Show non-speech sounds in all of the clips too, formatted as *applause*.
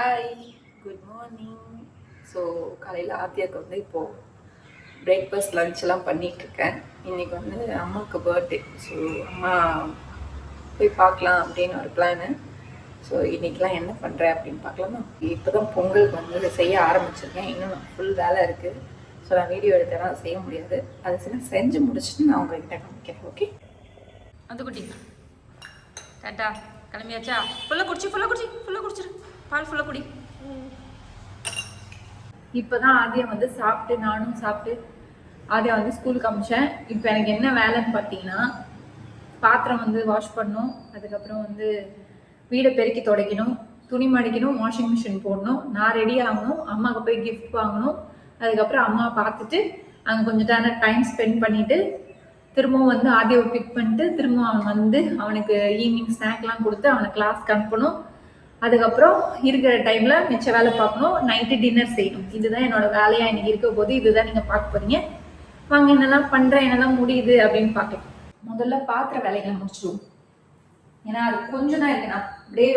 Hi good morning so காலையில் ஆத்தியாக்கு வந்து இப்போது பிரேக்ஃபாஸ்ட் லஞ்ச்லாம் பண்ணிகிட்ருக்கேன் இன்றைக்கி வந்து அம்மாவுக்கு பர்த்டே ஸோ அம்மா போய் பார்க்கலாம் அப்படின்னு ஒரு பிளானு ஸோ இன்றைக்கெலாம் என்ன பண்ணுறேன் அப்படின்னு பார்க்கலாமா? இப்போ தான் பொங்கலுக்கு வந்து செய்ய ஆரம்பிச்சிருக்கேன். இன்னும் ஃபுல் வேலை இருக்குது ஸோ நான் வீடியோ எடுத்தேன்னா செய்ய முடியாது. அதை சில செஞ்சு முடிச்சுட்டு நான் உங்கள்கிட்ட காமிக்கிறேன் ஓகே அந்த குட்டி. டாட்டா கிளம்பியாச்சா? ஃபுல்லாக குடிச்சு ஃபுல்லாக குடிச்சு ஃபுல்லாக குடிச்சிரு. பால் ஃபுல்லாக குடி. இப்போதான் ஆதியா வந்து சாப்பிட்டு நானும் சாப்பிட்டு ஆதியா வந்து ஸ்கூலுக்கு அமிச்சேன். இப்போ எனக்கு என்ன வேலைன்னு பார்த்தீங்கன்னா பாத்திரம் வந்து வாஷ் பண்ணணும். அதுக்கப்புறம் வந்து வீடை பெருக்கி துடைக்கணும். துணி மடிக்கணும் வாஷிங் மிஷின் போடணும். நான் ரெடி ஆகணும். அம்மாவுக்கு போய் கிஃப்ட் வாங்கணும். அதுக்கப்புறம் அம்மா பார்த்துட்டு அங்கே கொஞ்சம் நேரம் டைம் ஸ்பெண்ட் பண்ணிட்டு திரும்பவும் வந்து ஆதியாவை பிக் பண்ணிட்டு திரும்பவும் அவன் வந்து அவனுக்கு ஈவினிங் ஸ்நாக்லாம் கொடுத்து அவனை கிளாஸ்க்கு அனுப்பணும். அதுக்கப்புறம் இருக்கிற டைம்ல மிச்ச வேலை பார்க்கணும். நைட்டு டின்னர் செய்யணும். இதுதான் என்னோட வேலையா இன்னைக்கு இருக்க போது இதுதான் நீங்க பார்க்க போறீங்க. வாங்க என்னெல்லாம் பண்றேன் என்னெல்லாம் முடியுது அப்படின்னு பார்க்கலாம். முதல்ல பாத்திர வேலைகளை முடிச்சிடுவோம். ஏன்னா அது கொஞ்சம் தான் இருக்கு. நான் அப்படியே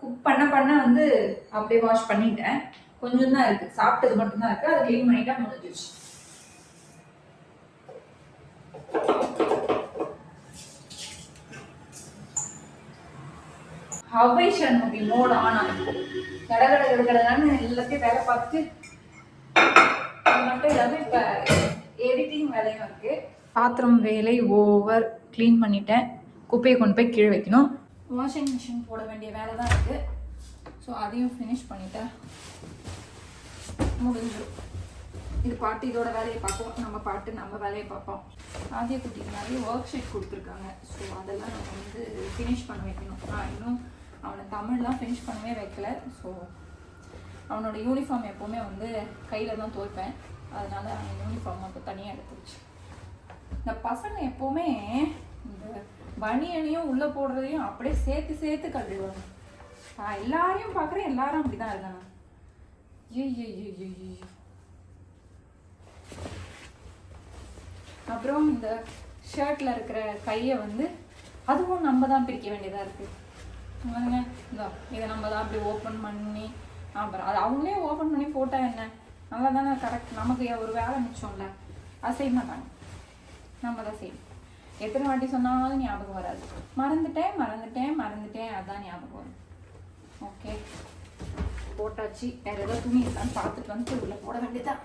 குக் பண்ண பண்ண வந்து அப்படியே வாஷ் பண்ணிட்டேன். கொஞ்சம் தான் இருக்கு. சாப்பிட்டது மட்டும்தான் இருக்குது இருக்கு. அதை க்ளீன் பண்ணிட்டா முடிஞ்சிச்சு ஹவை சண்முகி மோட் ஆன் ஆகும் கட கட கட கடன்னு எல்லாத்தையும் வேலை பார்த்துட்டு அது மட்டும் இல்லாமல் இப்போ எடிட்டிங் வேலையும் இருக்கு. பாத்திரம் வேலை ஓவர் க்ளீன் பண்ணிட்டேன். குப்பையை கொண்டு போய் கீழே வைக்கணும். வாஷிங் மிஷின் போட வேண்டிய வேலை தான் இருக்கு. ஸோ அதையும் ஃபினிஷ் பண்ணிட்டேன். முடிஞ்சிடும். இது பாட்டு இதோட வேலையை பார்ப்போம். நம்ம பாட்டு நம்ம வேலையை பார்ப்போம். ஆதிய குட்டிக்கு நிறைய ஒர்க் ஷீட் கொடுத்துருக்காங்க. ஸோ அதெல்லாம் நம்ம வந்து ஃபினிஷ் பண்ண வைக்கணும். நான் இன்னும் தமிழ்லாம் ஃபினிஷ் பண்ணவே வைக்கல. ஸோ அவனோட யூனிஃபார்ம் எப்போவுமே வந்து கையில் தான் துவைப்பேன். அதனால அவன் யூனிஃபார்ம் மட்டும் தனியாக எடுத்து வச்சு. இந்த பசங்க எப்போவுமே இந்த பனியனையும் உள்ளே போடுறதையும் அப்படியே சேர்த்து சேர்த்து கழுவுவாங்க. நான் எல்லாரையும் பார்க்குறேன் எல்லாரும் அப்படி தான் இருக்காங்க. அப்புறம் இந்த ஷர்ட்ல இருக்கிற கையை வந்து அதுவும் நம்ம தான் பிரிக்க வேண்டியதா இருக்கு பாருங்க. இதோ இதை நம்ம தான் அப்படி ஓப்பன் பண்ணி அப்புறம் அது அவங்களே ஓப்பன் பண்ணி போட்டா என்ன? நல்லா தானே கரெக்ட் நமக்கு ஒரு வேலை மிச்சம்ல. அது செய்ய மாட்டாங்க நம்ம தான் செய்யணும் எத்தனை வாட்டி சொன்னாலும் ஞாபகம் வராது. மறந்துட்டேன் மறந்துட்டேன் மறந்துட்டேன். அதுதான் ஞாபகம் வரும். ஓகே போட்டாச்சு. வேற ஏதோ துணி இருக்கான்னு பார்த்துட்டு வந்து உள்ள போட வேண்டியதான்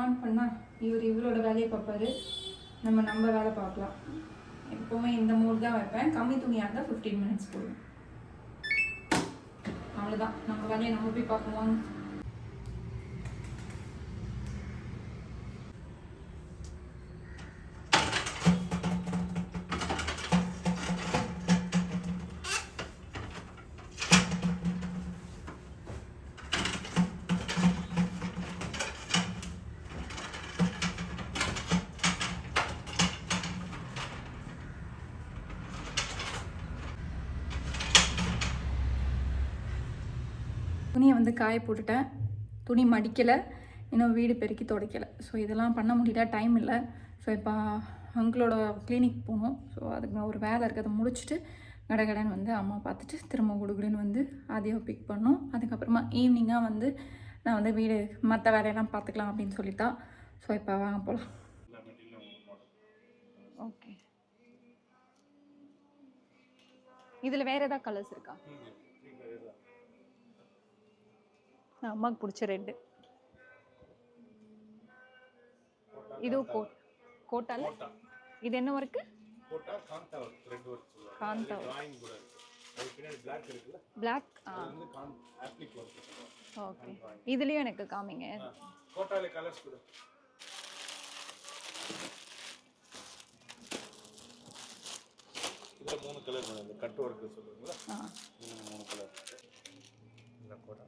ஆன் பண்ணா இவர் இவரோட வேலையை பார்ப்பாரு. நம்ம நம்ம வேலை பார்க்கலாம். எப்போவுமே இந்த மூட் தான் வைப்பேன். கம்மி துணியாக இருந்தால் ஃபிஃப்டீன் மினிட்ஸ் போதும். அவ்வளோதான் நம்ம வேலையை நம்ம போய் பார்க்கலாம். துணியை வந்து காய போட்டுட்டேன். துணி மடிக்கலை. இன்னும் வீடு பெருக்கி துடைக்கலை. ஸோ இதெல்லாம் பண்ண முடியல. டைம் இல்லை. ஸோ இப்போ அங்கிளோட கிளினிக் போகணும். ஸோ அதுக்கு ஒரு வேலை இருக்குது அதை முடிச்சுட்டு கடகடன்னு வந்து அம்மா பார்த்துட்டு திரும்ப குடுகுடுன்னு வந்து அதையும் பிக் பண்ணோம். அதுக்கப்புறமா ஈவினிங்காக வந்து நான் வந்து வீடு மற்ற வேலையெல்லாம் பார்த்துக்கலாம் அப்படின்னு சொல்லிட்டா. ஸோ இப்போ வாங்க போகலாம் ஓகே இதில் வேறு ஏதாவது கலர்ஸ் இருக்கா? அம்மாவுக்கு பிடிச்ச ரெட்டு இது கோட் கோட்டால? இது என்ன ஒர்க்கு காந்தா பிளாக் ஓகே இதுலேயும் எனக்கு காமிங்க. கோட்டால கலர்ஸ் கூட. இதுல மூணு கலர் இந்த கட் ஒர்க் சொல்லுவாங்களா மூணு கலர் இந்த கோட்டா.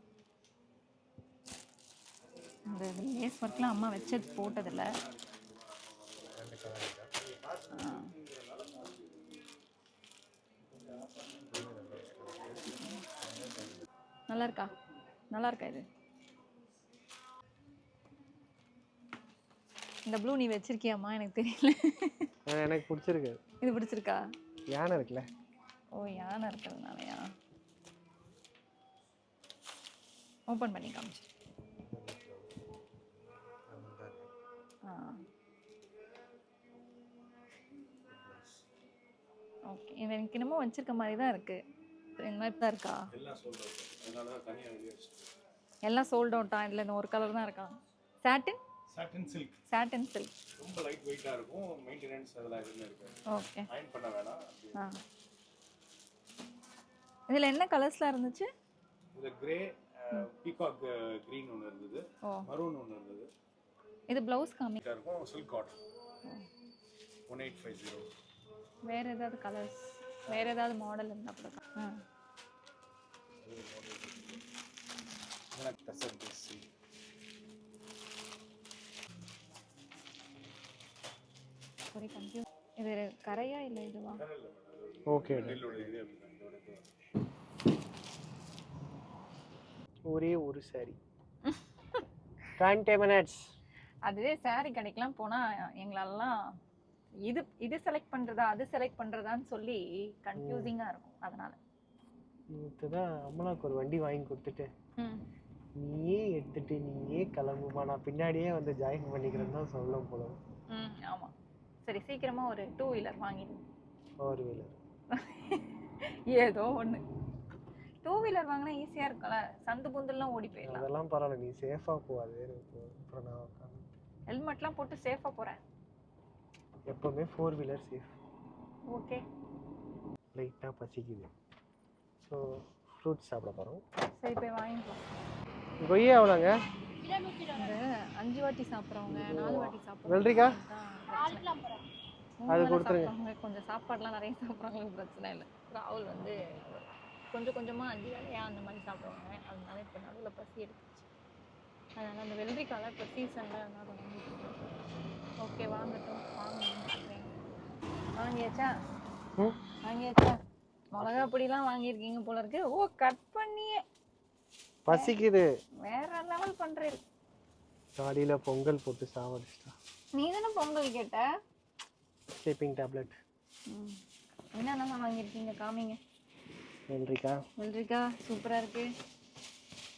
இந்த லேஸ் ஒர்க்லாம் அம்மா வச்சது போட்டதில்ல. நல்லா இருக்கா நல்லா இருக்கா இது? இந்த ப்ளூ நீ வச்சிருக்கியாம்மா? எனக்கு தெரியல. எனக்கு பிடிச்சிருக்கு. இது பிடிச்சிருக்கா? யானை இருக்குல்ல? ஓ யானை இருக்கிறதுனாலயா? ஓப்பன் பண்ணி காமிச்சு. ஓகே இது எனக்கு என்னமோ வச்சிருக்க மாதிரி தான் இருக்கு. இந்த மாதிரி தான் இருக்கா? எல்லாம் சோல்ட் அவுட்டா இல்லை இந்த ஒரு கலர் தான் இருக்கா? Satin satin silk satin silk ரொம்ப லைட் வெயிட்டாக இருக்கும். மெயின்டெனன்ஸ் அதெல்லாம் எதுவுமே இருக்காது. ஓகே அயன் பண்ண வேணாம். ஆ. இதில் என்ன கலர்ஸ்லாம் இருந்துச்சு? இது கிரே பீகாக் க்ரீன் ஒன்று இருந்தது. ஓ. மரூன் ஒன்று இருந்தது. இது ப்ளவுஸ் காமி இருக்கும். Silk cotton one eight five zero வேறு ஏதாவது கலர்ஸ் வேறு ஏதாவது மாடல் இருந்தால் கூட கா- ஆ. எனக்கு டசர் பேசி ஒரே கன்ஃபியூஸ் இது கரையா இல்லை இதுவா? ஓகே ஒரே ஒரு சாரி டுவெண்ட்டி மினிட்ஸ் அதுவே saree கடைக்கெலாம் போனால் எங்களெல்லாம் இது இது செலக்ட் பண்ணுறதா அது செலக்ட் பண்ணுறதான்னு சொல்லி கன்ஃபியூசிங்காக இருக்கும். அதனால். நேற்று தான் அம்மலாக்கு ஒரு வண்டி வாங்கி கொடுத்துட்டு நீயே எடுத்துட்டு நீயே கிளம்புமா? நான் பின்னாடியே வந்து ஜாயின் பண்ணிக்கிறேன்னு தான் சொல்லும் போல. ம் ஆமாம் சரி சீக்கிரமாக ஒரு டூ வீலர் வாங்கிடு. ஃபோர் வீலர் *laughs* ஏதோ ஒன்று டூ வீலர் வாங்கினா ஈஸியாக இருக்கும்ல. சந்து புந்துலாம் ஓடி போயிடலாம். அதெல்லாம் பரவாயில்ல நீ சேஃபாக போ அது எனக்கு அப்புறம் நான் உட்காந்து ஹெல்மெட்லாம் போட்டு சேஃபாக போகிறேன் எப்போவுமே ஃபோர் வீலர் சேஃப் ஓகே லைட்டாக பசிக்குது. ஸோ ஃப்ரூட்ஸ் சாப்பிட போகிறோம் சரி போய் வாங்கிக்கலாம் கொய்யா எவ்வளோங்க இந்த அஞ்சு வாட்டி சாப்பிட்றவங்க நாலு வாட்டி வெள்ளரிக்கா? சாப்பிட்றவங்க அது கொடுத்துருங்க. கொஞ்சம் சாப்பாடுலாம் நிறைய சாப்பிட்றவங்களுக்கு பிரச்சனை இல்லை. ராகுல் வந்து கொஞ்சம் கொஞ்சமாக அஞ்சு வேலையா அந்த மாதிரி சாப்பிடுவாங்க. அதனால இப்போ நடுவில் பசி எடுத்துச்சு. அதனால் அந்த வெள்ளரிக்காலாம் இப்போ சீசனில் அதனால வாங்கிட்டு ஓகே வாங்கட்டும். வாங்கணும் வாங்கியாச்சா? வாங்கியாச்சா? மிளகா பொடிலாம் வாங்கியிருக்கீங்க போல இருக்கு. ஓ கட் பண்ணியே. பசிக்குது. வேற லெவல் பண்ணுறேன் காலையில் பொங்கல் போட்டு சாவடிச்சிட்டா. நீ தானே பொங்கல் கேட்ட? Sleeping tablet. என்னென்னலாம் வாங்கியிருக்கீங்க? காமிங்க. வெள்ளரிக்கா வெள்ளரிக்கா சூப்பராக இருக்கு.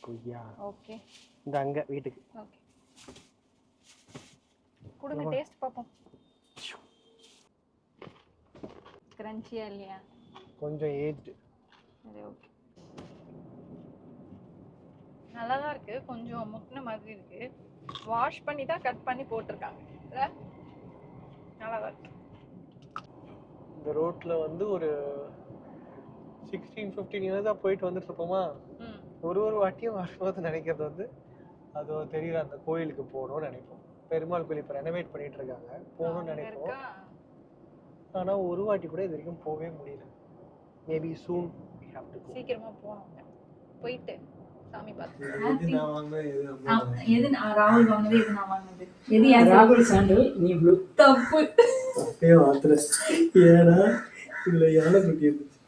கொய்யா. ஓகே. இந்த அங்கே வீட்டுக்கு. ஓகே. கொடுங்க டேஸ்ட் பார்ப்போம். கிரன்ச்சியா இல்லையா? கொஞ்சம் ஏஜ்டு சரி ஓகே நல்லா தான் இருக்கு. கொஞ்சம் முட்டின மாதிரி இருக்கு. வாஷ் பண்ணி தான் கட் பண்ணி போட்டிருக்காங்க? நல்லா தான் இருக்கு. இந்த ரோட்டில் வந்து ஒரு சிக்ஸ்டீன் ஃபிஃப்டீன் இயர்ஸாக போயிட்டு வந்துட்டு இருப்போமா? ஒரு ஒரு வாட்டியும் வரும்போது நினைக்கிறது வந்து அது தெரியுற அந்த கோயிலுக்கு போகணும்னு நினைப்போம். பெருமாள் கோயில் இப்போ ரெனோவேட் பண்ணிட்டு இருக்காங்க போகணும்னு நினைப்போம். ஆனால் ஒரு வாட்டி கூட இது வரைக்கும் போகவே முடியல. Maybe soon we have to go. சீக்கிரமா போனோங்க போயிட்டு சாமி பார்த்து எது நான் எது. எது ராகுல் வாங்கினது எது நான் வாங்கினது? எது ஏன் ராகுல் சாண்டல் நீ ப்ளூ தப்பு. அப்படியே மாத்துற. ஏன்னா இதுல யானை குட்டி இருந்துச்சு.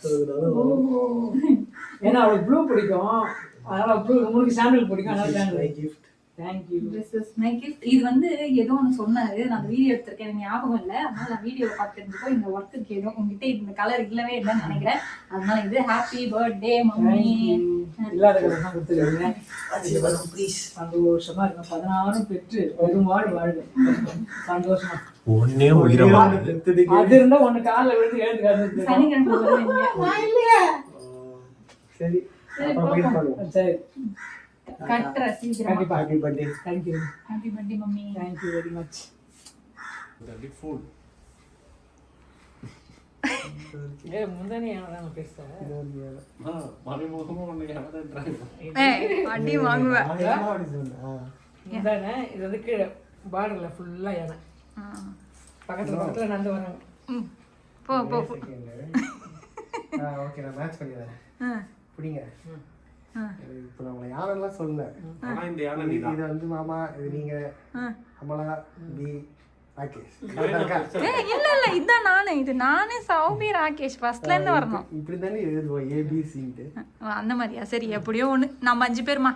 அதனால வாங்கினேன். ஏன்னா அவளுக்கு ப்ளூ பிடிக்கும். அதனால ப்ளூ உங்களுக்கு சாண்டல் பிடிக்கும். அதனால This is my sandal gift. இது வந்து ஏதோ ஒன்று சொன்னாரு. நான் அந்த வீடியோ எடுத்திருக்கேன். எனக்கு ஞாபகம் இல்லை. அதனால நான் வீடியோவை பார்த்து தெரிஞ்சுக்கோ இந்த ஒர்க்குக்கு ஏதோ உங்ககிட்ட இந்த கலர் இல்லவே இல்லைன்னு நினைக்கிறேன். அதனால இது ஹாப்பி பர்த்டே மம்மி. இல்லாத கொடுத்துருக்கீங்க. ப்ளீஸ் சந்தோஷமா இருக்கும். பதினாறும் பெற்று பெரும்பாடு வாழ்க. சந்தோஷமா. உயிரமா அது இருந்தா ஒண்ணு காலில் விழுந்து சனிக்கிழமை சரி. பண்ணுவோம் சரி. கட்டுற சீக்கிரமா. கண்டிப்பா happy birthday thank you happy birthday mummy. Thank you very much full ஏ முந்தானே நான் பேசுறேன் அடி வாங்குவேன் அப்படி முந்தானே இது வந்து கீழே பார்டர்ல ஃபுல்லா யானை பக்கத்துல பக்கத்துல நடந்து வராங்க. போ போ ஓகே நான் மேட்ச் பிடிங்க. இப்போ நான் உங்களை யாரெல்லாம் சொல்ல ஆனா இந்த யானை நீ இது வந்து மாமா இது நீங்க. அமலா பி ராகேஷ். ஏய், இல்ல இல்ல இதான் நானு. இது நானே சௌபி ராகேஷ். ஃபர்ஸ்ட்ல இருந்து வரணும். இப்படி தானே எழுதுவோம் அந்த மாதிரியா? சரி எப்படியோ ஒண்ணு. நம்ம அஞ்சு பேருமா?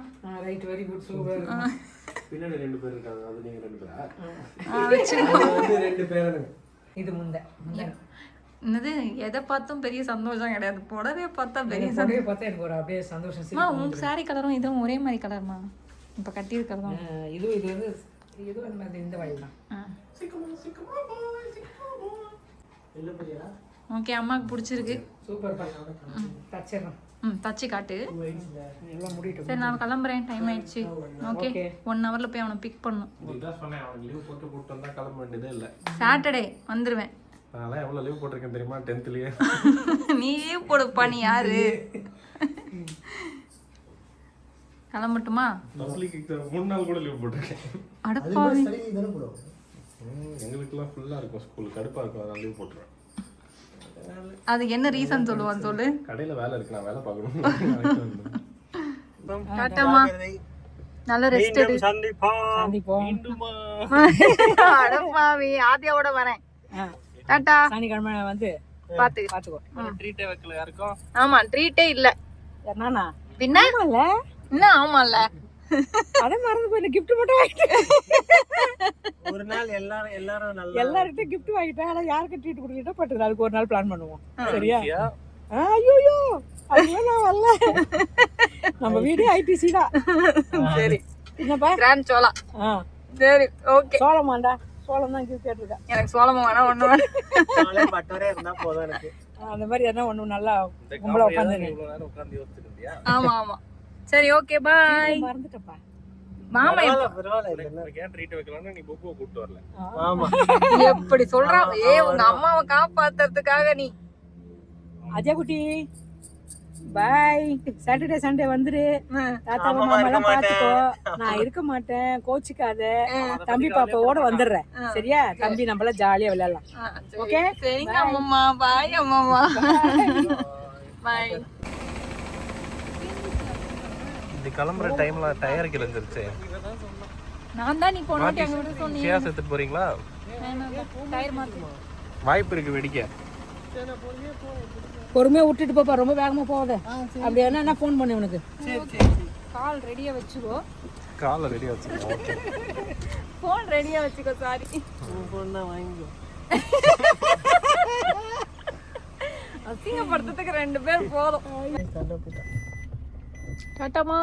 ரைட் வெரி குட் சூப்பர் பின்னாடி ரெண்டு பேர் இருக்காங்க. அது நீங்க ரெண்டு பேரா? ஆ, வச்சுக்கோ அது வந்து ரெண்டு பேரும் இது முந்தை. முந்தை. என்னது? எதை பார்த்தும் பெரிய சந்தோஷம் கிடையாது. புடவைய பார்த்தா பெரிய புடவைய பார்த்தா எனக்கு ஒரு அப்படியே சந்தோஷம் வந்துரும். சாரி கலரும் இதுவும் ஒரே மாதிரி கலர்மா இப்போ கட்டி இருக்கிறதும் ஆஹ் இது இது வந்து இது வந்து இந்த வயல் தான். ஓகே அம்மாவுக்கு பிடிச்சிருக்கு. சூப்பர் பண்ண தச்சிடுறோம் ம். தச்சு காட்டு. சரி நான் கிளம்புறேன். டைம் ஆயிடுச்சு. ஓகே. ஒன் ஹவரில் போய் அவனை பிக் பண்ணும் சாட்டர்டே வந்துருவேன். நான்லாம் எவ்வளோ லீவ் போட்டிருக்கேன் தெரியுமா? டென்த்லயே *laughs* நீயே போடுப்பா நீ யாரு? *laughs* கிளம்பட்டுமா? பப்ளிக் எக்ஸாம் மூணு நாள் கூட லீவ் போட்டிருக்கேன். அடப்பாவி சரி தானே போடுவோம் ம், எங்களுக்கெல்லாம் ஃபுல்லாக இருக்கும் ஸ்கூல் கடுப்பாக இருக்கும் அதனால லீவ் போட்டுருவேன். அதுக்கு என்ன ரீசன் சொல்லுவான் சொல்லு. கடையில் வேலை இருக்கு நான் வேலை பார்க்கணும். டாட்டாமா நல்ல ரெஸ்ட் எடு. சந்திப்போம். *laughs* அடப்பாவி ஆதியாவோட வரேன். டாட்டா சனிக்கிழமை வந்து பாத்து பார்த்துக்கோ ட்ரீட்டே வைக்கல யாருக்கும். ஆமா ட்ரீட்டே இல்ல. நானா பின்ன? என்ன ஆமால அதை மறந்து போய் கிஃப்ட் மட்டும் வாங்கிட்டேன். ஒரு நாள் எல்லாரும் எல்லாரும் நல்லா எல்லார்கிட்டயும் gift வாங்கிட்டேன் ஆனா யாருக்கு ட்ரீட் கொடுக்கிட்டோ பட்டுது. அதுக்கு ஒரு நாள் பிளான் பண்ணுவோம். சரியா? ஐயோ அதுலாம் நான் வரல. நம்ம வீடு ஐடிசி தான். சரி. என்னப்பா கிராண்ட் சோளா சரி ஓகே சோளமாண்டா சோளம் தான் கிஃப்ட் கேட்டிருக்கேன். எனக்கு சோளமும் வேணாம் ஒண்ணு வேணாம் நாளே பட்டவரே இருந்தா போதும் எனக்கு. அந்த மாதிரி எதனா ஒண்ணு நல்லா கும்பலா இருந்தியா? ஆமா ஆமா. சரி ஓகே பாய் மறந்துட்டப்பா. மாமா எப்படி சொல்றான் ஏ உங்க அம்மாவை காப்பாத்துறதுக்காக நீ. அஜய் குட்டி. பாய் சாட்டர்டே சண்டே வந்துரு. தாத்தா ஆமாம்மா, மாமா இருக்க எல்லாம் மாட்டேன். பாத்துக்கோ நான் இருக்க மாட்டேன். கோச்சிக்காத. தம்பி பாப்பாவோட வந்துடுறேன். சரியா? தம்பி நம்மள ஜாலியா விளையாடலாம். ஓகே சரிங்க அம்மம்மா பாய் அம்மம்மா பாய் இது கிளம்புற டைம்ல டயர் கிளம்பிருச்சு நான் தான் நீ போன வாட்டி அங்க விட சொன்னீங்க எடுத்துட்டு போறீங்களா? டயர் வாய்ப்பு இருக்கு வெடிக்க. பொறுமையா விட்டுட்டு போப்பா ரொம்ப வேகமா போகாத. அப்படி என்ன ஃபோன் பண்ணு உனக்கு? கால் ரெடியா வச்சுக்கோ. காலை ரெடி வச்சுருக்கோம் ஓகே ஃபோன் ரெடியா வச்சுக்கோ *laughs* சாரி பொண்ணா வாங்கிக்கோ. அசிங்கப்படுத்துறதுக்கு ரெண்டு பேர் போதும். டாட்டாமா